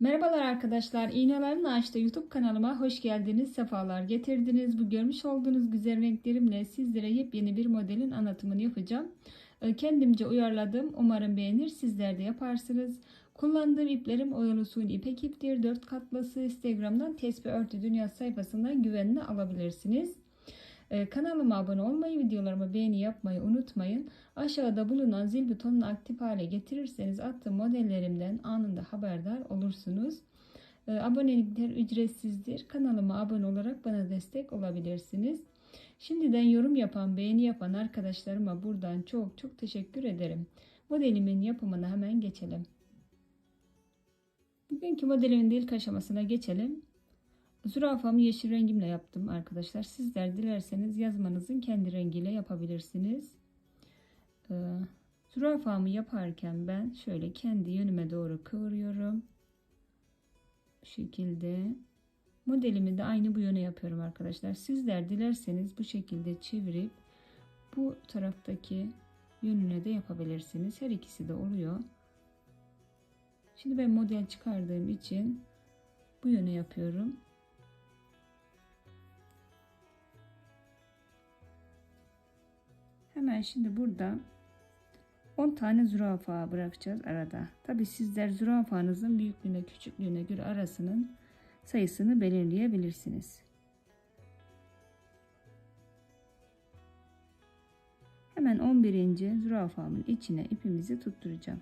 Merhabalar arkadaşlar. İğnelerin Ağaç'ta YouTube kanalıma hoş geldiniz. Sefalar getirdiniz. Bu görmüş olduğunuz güzel renklerimle sizlere yepyeni bir modelin anlatımını yapacağım. Ee, Kendimce uyarladım. Umarım beğenir. Sizler de yaparsınız. Kullandığım iplerim oyalı suni ipek iptir. 4 katlısı Instagram'dan Tesbih Örtü Dünya sayfasından güvenle alabilirsiniz. Ee, Kanalıma abone olmayı, videolarımı beğeni yapmayı unutmayın. Aşağıda bulunan zil butonunu aktif hale getirirseniz attığım modellerimden anında haberdar olursunuz. Ee, Abonelikler ücretsizdir. Kanalıma abone olarak bana destek olabilirsiniz. Şimdiden yorum yapan, beğeni yapan arkadaşlarıma buradan çok çok teşekkür ederim. Modelimin yapımına hemen geçelim. Bugünkü modelimin de ilk aşamasına geçelim. Zürafamı yeşil rengimle yaptım arkadaşlar. Sizler dilerseniz yazmanızın kendi rengiyle yapabilirsiniz. Ee, zürafamı yaparken ben şöyle kendi yönüme doğru kıvırıyorum. Bu şekilde. Modelimi de aynı bu yöne yapıyorum arkadaşlar. Sizler dilerseniz bu şekilde çevirip bu taraftaki yönüne de yapabilirsiniz. Her ikisi de oluyor. Şimdi ben model çıkardığım için bu yöne yapıyorum. Hemen şimdi burada 10 tane zürafa bırakacağız arada. Tabi sizler zürafanızın büyüklüğüne küçüklüğüne göre arasının sayısını belirleyebilirsiniz. Hemen 11. zürafamın içine ipimizi tutturacağım.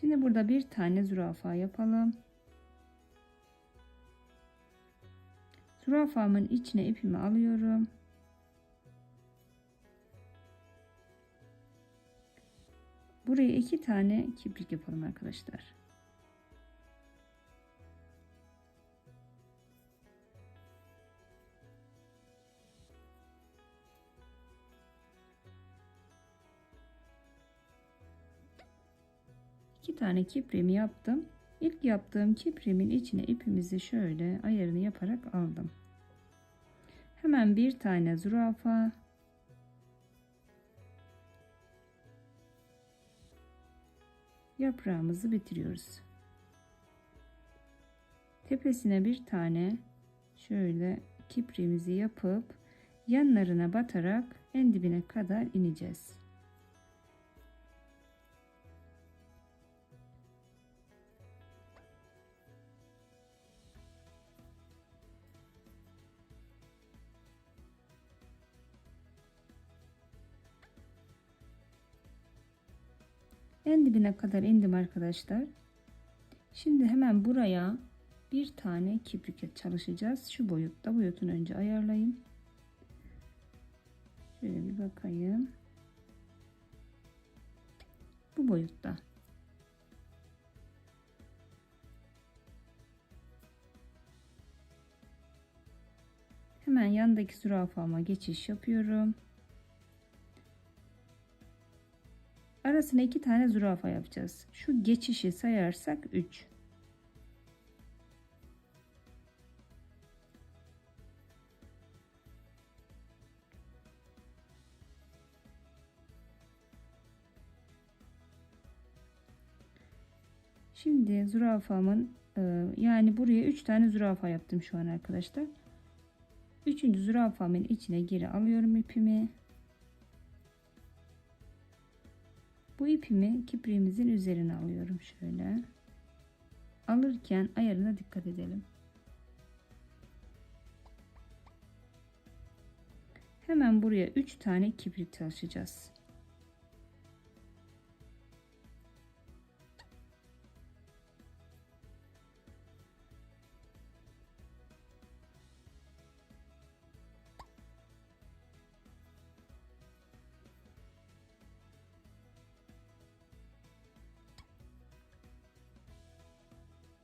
Şimdi burada bir tane zürafa yapalım. Zürafamın içine ipimi alıyorum. Buraya iki tane kibrik yapalım arkadaşlar. İki tane kipremi yaptım. İlk yaptığım kipremin içine ipimizi şöyle ayarını yaparak aldım. Hemen bir tane zürafa yaprağımızı bitiriyoruz. Tepesine bir tane şöyle kipremizi yapıp yanlarına batarak en dibine kadar ineceğiz. En dibine kadar indim arkadaşlar. Şimdi hemen buraya bir tane kibrit çalışacağız. Şu boyutta boyutunu önce ayarlayayım. Şöyle bir bakayım. Bu boyutta. Hemen yandaki zürafama geçiş yapıyorum. Arasına iki tane zürafa yapacağız. Şu geçişi sayarsak 3. Şimdi zürafamın e, yani buraya 3 tane zürafa yaptım şu an arkadaşlar. Üçüncü zürafamın içine geri alıyorum ipimi. İpimi kipriğimizin üzerine alıyorum şöyle. Alırken ayarına dikkat edelim. Hemen buraya 3 tane kibrit çalışacağız.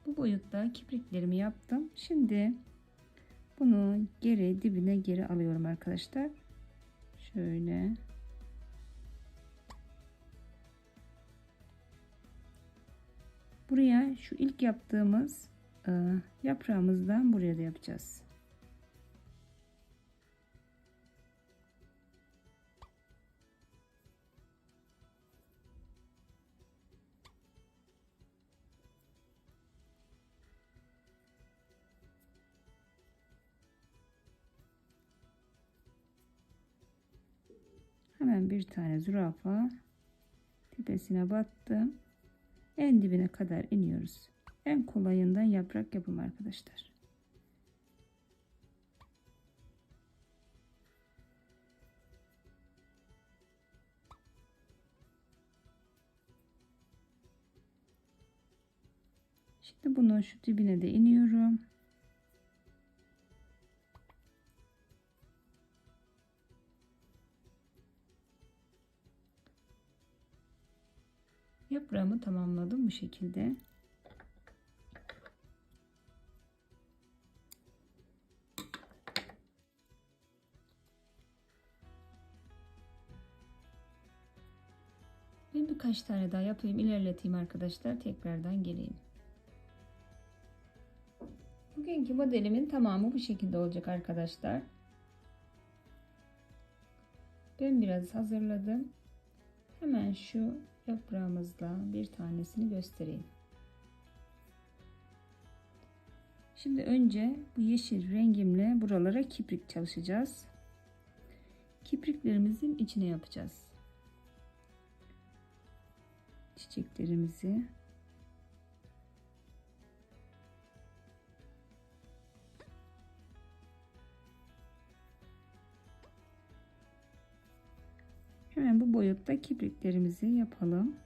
Bu boyutta kipriklerimi yaptım. Şimdi bunu geri dibine geri alıyorum arkadaşlar. Şöyle. Buraya şu ilk yaptığımız e, yaprağımızdan buraya da yapacağız. Hemen bir tane zürafa tepesine battım. En dibine kadar iniyoruz. En kolayından yaprak yapım arkadaşlar. Şimdi bunu şu dibine de iniyorum. Yaprağımı tamamladım bu şekilde. Ben birkaç tane daha yapayım, ilerleteyim arkadaşlar. Tekrardan geleyim. Bugünkü modelimin tamamı bu şekilde olacak arkadaşlar. Ben biraz hazırladım. Hemen şu yaprağımızla bir tanesini göstereyim. Şimdi önce bu yeşil rengimle buralara kiprik çalışacağız. Kipriklerimizin içine yapacağız. Çiçeklerimizi Boyutta kipriklerimizi yapalım.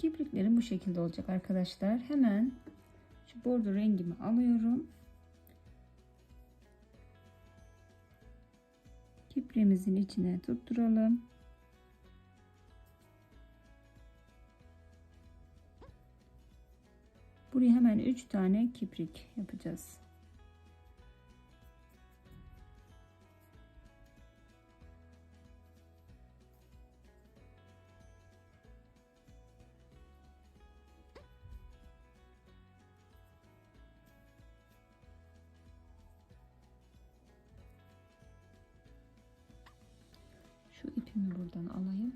Kipriklerim bu şekilde olacak arkadaşlar. Hemen şu bordo rengimi alıyorum. Kipriğimizin içine tutturalım. Buraya hemen 3 tane kiprik yapacağız. Şu ipimi buradan alayım.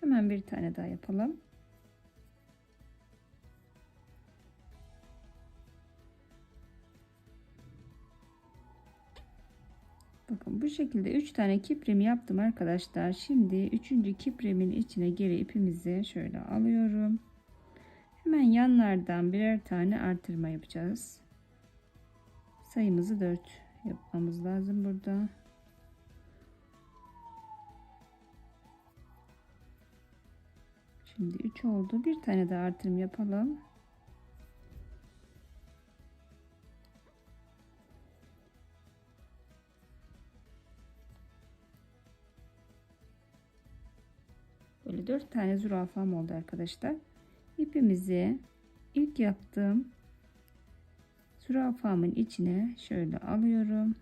Hemen bir tane daha yapalım. Bu şekilde 3 tane kipremi yaptım arkadaşlar. Şimdi 3. kipremin içine geri ipimizi şöyle alıyorum. Hemen yanlardan birer tane artırma yapacağız. Sayımızı 4 yapmamız lazım burada. Şimdi 3 oldu. Bir tane daha artırım yapalım. Böyle 4 tane zürafam oldu arkadaşlar. İpimizi ilk yaptığım zürafamın içine şöyle alıyorum.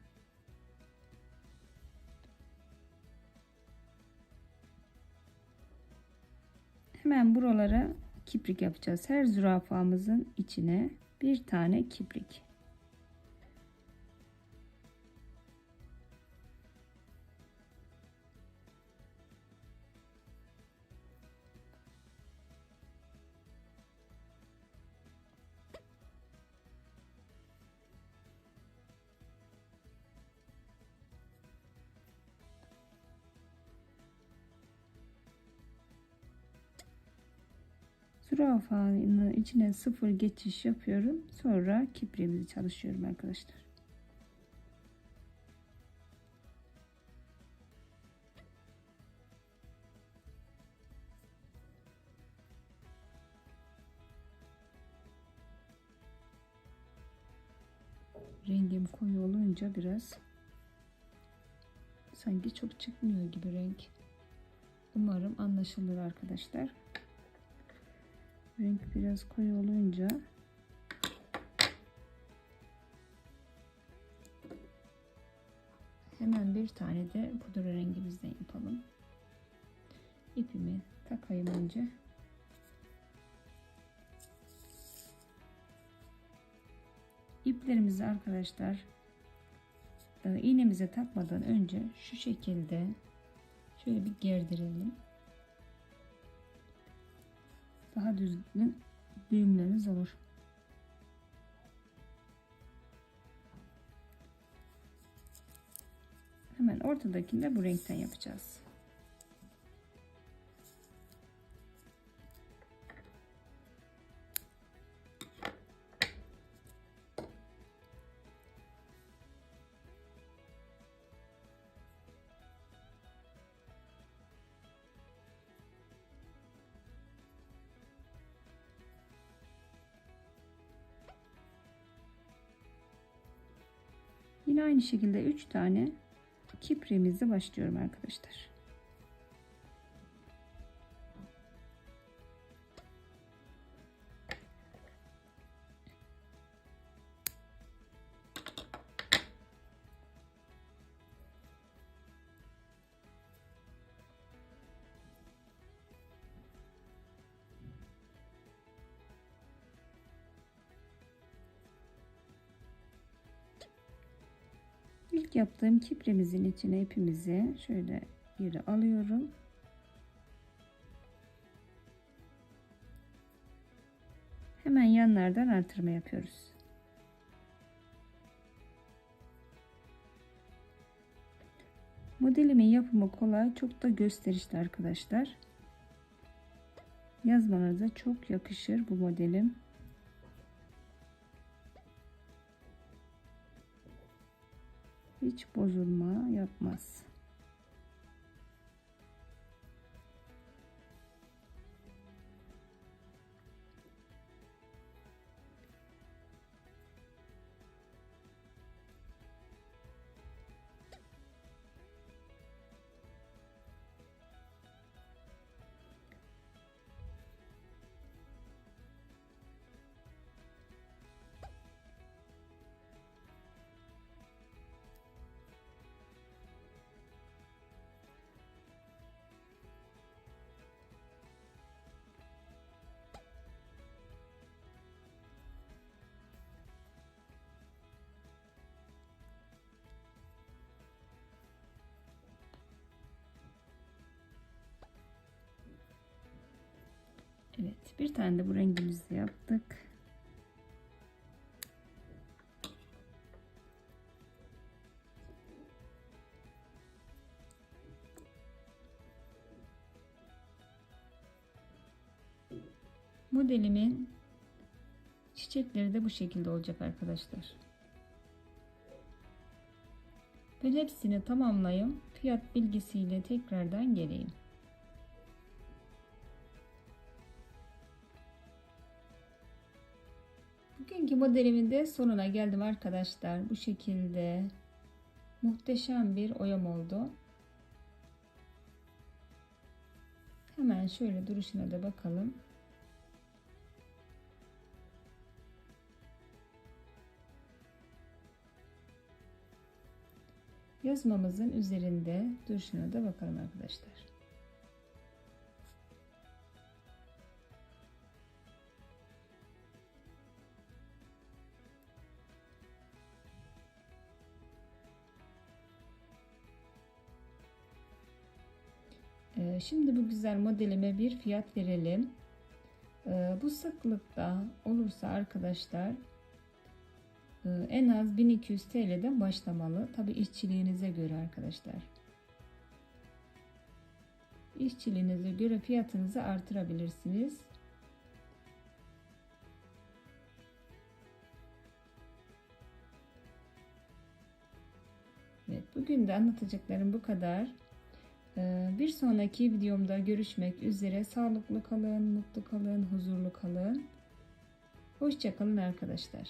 Hemen buralara kiprik yapacağız. Her zürafamızın içine bir tane kiprik. Zürafanın içine sıfır geçiş yapıyorum. Sonra kipriğimizi çalışıyorum arkadaşlar. Rengim koyu olunca biraz sanki çok çıkmıyor gibi renk. Umarım anlaşılır arkadaşlar. Renk biraz koyu olunca hemen bir tane de pudra rengimizden yapalım. İpimi takayım önce. İplerimizi arkadaşlar e, iğnemize takmadan önce şu şekilde şöyle bir gerdirelim. Daha düzgün düğümleriniz olur. Hemen ortadakini de bu renkten yapacağız. Yine aynı şekilde 3 tane kipremizle başlıyorum arkadaşlar. Yaptığım kipremizin içine ipimizi şöyle geri alıyorum. Hemen yanlardan artırma yapıyoruz. Modelimin yapımı kolay, çok da gösterişli arkadaşlar. Yazmanıza çok yakışır bu modelim. Hiç bozulma yapmaz. Evet bir tane de bu rengimizi yaptık. Modelimin çiçekleri de bu şekilde olacak arkadaşlar. Ben hepsini tamamlayayım. Fiyat bilgisiyle tekrardan geleyim. Bugünkü modelimin de sonuna geldim arkadaşlar. Bu şekilde muhteşem bir oyam oldu. Hemen şöyle duruşuna da bakalım. Yazmamızın üzerinde duruşuna da bakalım arkadaşlar. Ee, şimdi bu güzel modelime bir fiyat verelim. Ee, bu sıklıkta olursa arkadaşlar e, en az 1200 TL'den başlamalı. Tabi işçiliğinize göre arkadaşlar. İşçiliğinize göre fiyatınızı artırabilirsiniz. Evet, bugün de anlatacaklarım bu kadar. Ee, Bir sonraki videomda görüşmek üzere. Sağlıklı kalın, mutlu kalın, huzurlu kalın. Hoşçakalın arkadaşlar.